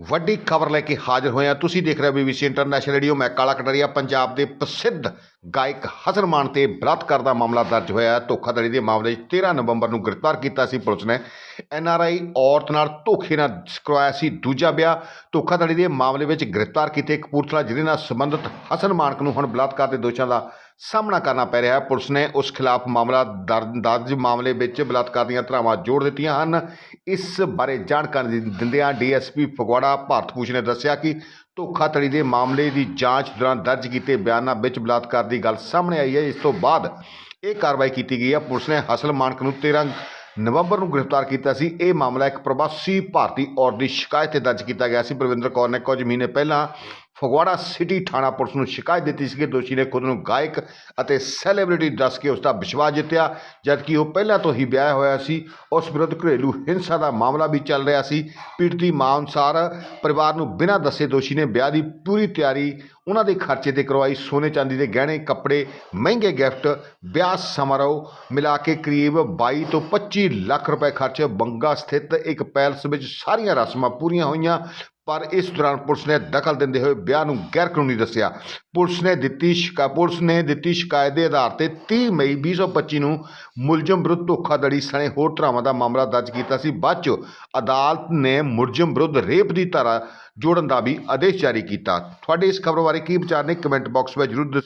ਵੱਡੀ ਖਬਰ ਲੈ ਕੇ ਹਾਜ਼ਰ ਹੋਏ ਤੁਸੀਂ ਦੇਖ ਰਹੇ ਹੋ ਬੀਬੀਸੀ ਇੰਟਰਨੈਸ਼ਨਲ ਰੇਡੀਓ ਮੈਂ ਕਾਲਾ ਕਟਰੀਆ, ਪੰਜਾਬ ਦੇ ਪ੍ਰਸਿੱਧ ਗਾਇਕ ਹਸਨ ਮਾਨ ਤੇ ਬਲਾਤਕਾਰ ਦਾ ਮਾਮਲਾ ਦਰਜ ਹੋਇਆ। ਹੈ ਧੋਖਾਧੜੀ ਦੇ ਮਾਮਲੇ 'ਚ 13 ਨਵੰਬਰ ਨੂੰ ਗ੍ਰਿਫਤਾਰ ਕੀਤਾ ਸੀ ਪੁਲਿਸ ਨੇ। ਐੱਨ ਆਰ ਆਈ ਔਰਤ ਨਾਲ ਧੋਖੇ ਨਾਲ ਕਰਵਾਇਆ ਸੀ ਦੂਜਾ ਵਿਆਹ। ਧੋਖਾਧੜੀ ਦੇ ਮਾਮਲੇ ਵਿੱਚ ਗ੍ਰਿਫਤਾਰ ਕੀਤੇ ਕਪੂਰਥਲਾ ਜ਼ਿਲ੍ਹੇ ਨਾਲ ਸੰਬੰਧਿਤ ਹਸਨ ਮਾਨਕ ਨੂੰ ਹੁਣ ਬਲਾਤਕਾਰ ਦੇ ਦੋਸ਼ਾਂ ਦਾ ਸਾਹਮਣਾ ਕਰਨਾ ਪੈ ਰਿਹਾ ਹੈ। ਪੁਲਿਸ ਨੇ ਉਸ ਖਿਲਾਫ ਮਾਮਲਾ ਦਰ- ਦਰਜ ਮਾਮਲੇ ਵਿੱਚ ਬਲਾਤਕਾਰ ਦੀਆਂ ਧਾਰਾਵਾਂ ਜੋੜ ਦਿੱਤੀਆਂ ਹਨ। ਇਸ ਬਾਰੇ ਜਾਣਕਾਰੀ ਦਿੰਦਿਆਂ ਡੀਐਸਪੀ ਫਗਵਾੜਾ ਭਾਰਤ ਭੂਸ਼ਣ ਨੇ ਦੱਸਿਆ ਕਿ ਧੋਖਾਧੜੀ ਦੇ ਮਾਮਲੇ ਦੀ ਜਾਂਚ ਦੌਰਾਨ ਦਰਜ ਕੀਤੇ ਬਿਆਨਾਂ ਵਿੱਚ ਬਲਾਤਕਾਰ ਦੀ ਗੱਲ ਸਾਹਮਣੇ ਆਈ ਹੈ। ਇਸ ਤੋਂ ਬਾਅਦ ਇਹ ਕਾਰਵਾਈ ਕੀਤੀ ਗਈ ਹੈ। ਪੁਲਿਸ ਨੇ ਹਸਲ ਮਾਨਕ ਨੂੰ 13 ਨਵੰਬਰ ਨੂੰ ਗ੍ਰਿਫਤਾਰ ਕੀਤਾ ਸੀ। ਇਹ ਮਾਮਲਾ ਇੱਕ ਪ੍ਰਵਾਸੀ ਭਾਰਤੀ ਔਰਤ ਦੀ ਸ਼ਿਕਾਇਤ ਤੇ ਦਰਜ ਕੀਤਾ ਗਿਆ ਸੀ। ਪ੍ਰਵਿੰਦਰ ਕੌਰ ਨੇ ਕੁਝ ਮਹੀਨੇ ਪਹਿਲਾਂ ਫਗਵਾੜਾ ਸਿਟੀ ਥਾਣਾ ਪੁਲਿਸ ਨੂੰ ਸ਼ਿਕਾਇਤ ਦਿੱਤੀ ਸੀ ਕਿ ਦੋਸ਼ੀ ਨੇ ਖੁਦ ਨੂੰ ਗਾਇਕ ਅਤੇ ਸੈਲੀਬ੍ਰਿਟੀ ਦੱਸ ਕੇ ਉਸ ਦਾ ਵਿਸ਼ਵਾਸ ਜਿੱਤਿਆ, ਜਦਕਿ ਉਹ ਪਹਿਲਾਂ ਤੋਂ ਹੀ ਵਿਆਹ ਹੋਇਆ ਸੀ। ਉਸ ਵਿਰੁੱਧ ਘਰੇਲੂ ਹਿੰਸਾ ਦਾ ਮਾਮਲਾ ਵੀ ਚੱਲ ਰਿਹਾ ਸੀ। ਪੀੜਤੀ ਮਾਂ ਅਨੁਸਾਰ ਪਰਿਵਾਰ ਨੂੰ ਬਿਨਾਂ ਦੱਸੇ ਦੋਸ਼ੀ ਨੇ ਵਿਆਹ ਦੀ ਪੂਰੀ ਤਿਆਰੀ ਉਹਨਾਂ ਦੇ ਖਰਚੇ ਤੇ ਕਰਵਾਈ। ਸੋਨੇ ਚਾਂਦੀ ਦੇ ਗਹਿਣੇ, ਕੱਪੜੇ, ਮਹਿੰਗੇ ਗਿਫਟ, ਵਿਆਹ ਸਮਾਰੋਹ ਮਿਲਾ ਕੇ ਕਰੀਬ 22 ਤੋਂ 25 ਲੱਖ ਰੁਪਏ ਖਰਚ ਬੰਗਾ ਸਥਿਤ ਇੱਕ ਪੈਲਸ ਵਿੱਚ ਸਾਰੀਆਂ ਰਸਮਾਂ ਪੂਰੀਆਂ ਹੋਈਆਂ। ਪਰ ਇਸ ਦੌਰਾਨ ਪੁਲਿਸ ਨੇ ਦਖਲ ਦਿੰਦੇ ਹੋਏ ਵਿਆਹ ਨੂੰ ਗੈਰ ਕਾਨੂੰਨੀ ਦੱਸਿਆ। ਪੁਲਿਸ ਨੇ ਦਿੱਤੀ ਸ਼ਿਕਾ, ਪੁਲਿਸ ਨੇ ਦਿੱਤੀ ਸ਼ਿਕਾਇਤ ਦੇ ਆਧਾਰ ਤੇ 30 ਮਈ 2025 ਨੂੰ ਮੁਲਜ਼ਮ ਵਿਰੁੱਧ ਧੋਖਾਧੜੀ ਸਣੇ ਹੋਰ ਧਾਰਾਵਾਂ ਦਾ ਮਾਮਲਾ ਦਰਜ ਕੀਤਾ ਸੀ। ਬਾਅਦ 'ਚ ਅਦਾਲਤ ਨੇ ਮੁਲਜ਼ਮ ਵਿਰੁੱਧ ਰੇਪ ਦੀ ਧਾਰਾ ਜੋੜਨ ਦਾ ਵੀ ਆਦੇਸ਼ ਜਾਰੀ ਕੀਤਾ। ਤੁਹਾਡੇ ਇਸ ਖਬਰ ਬਾਰੇ ਕੀ ਵਿਚਾਰ ਨੇ ਕਮੈਂਟ ਬਾਕਸ ਵਿੱਚ ਜਰੂਰ ਦੱਸੋ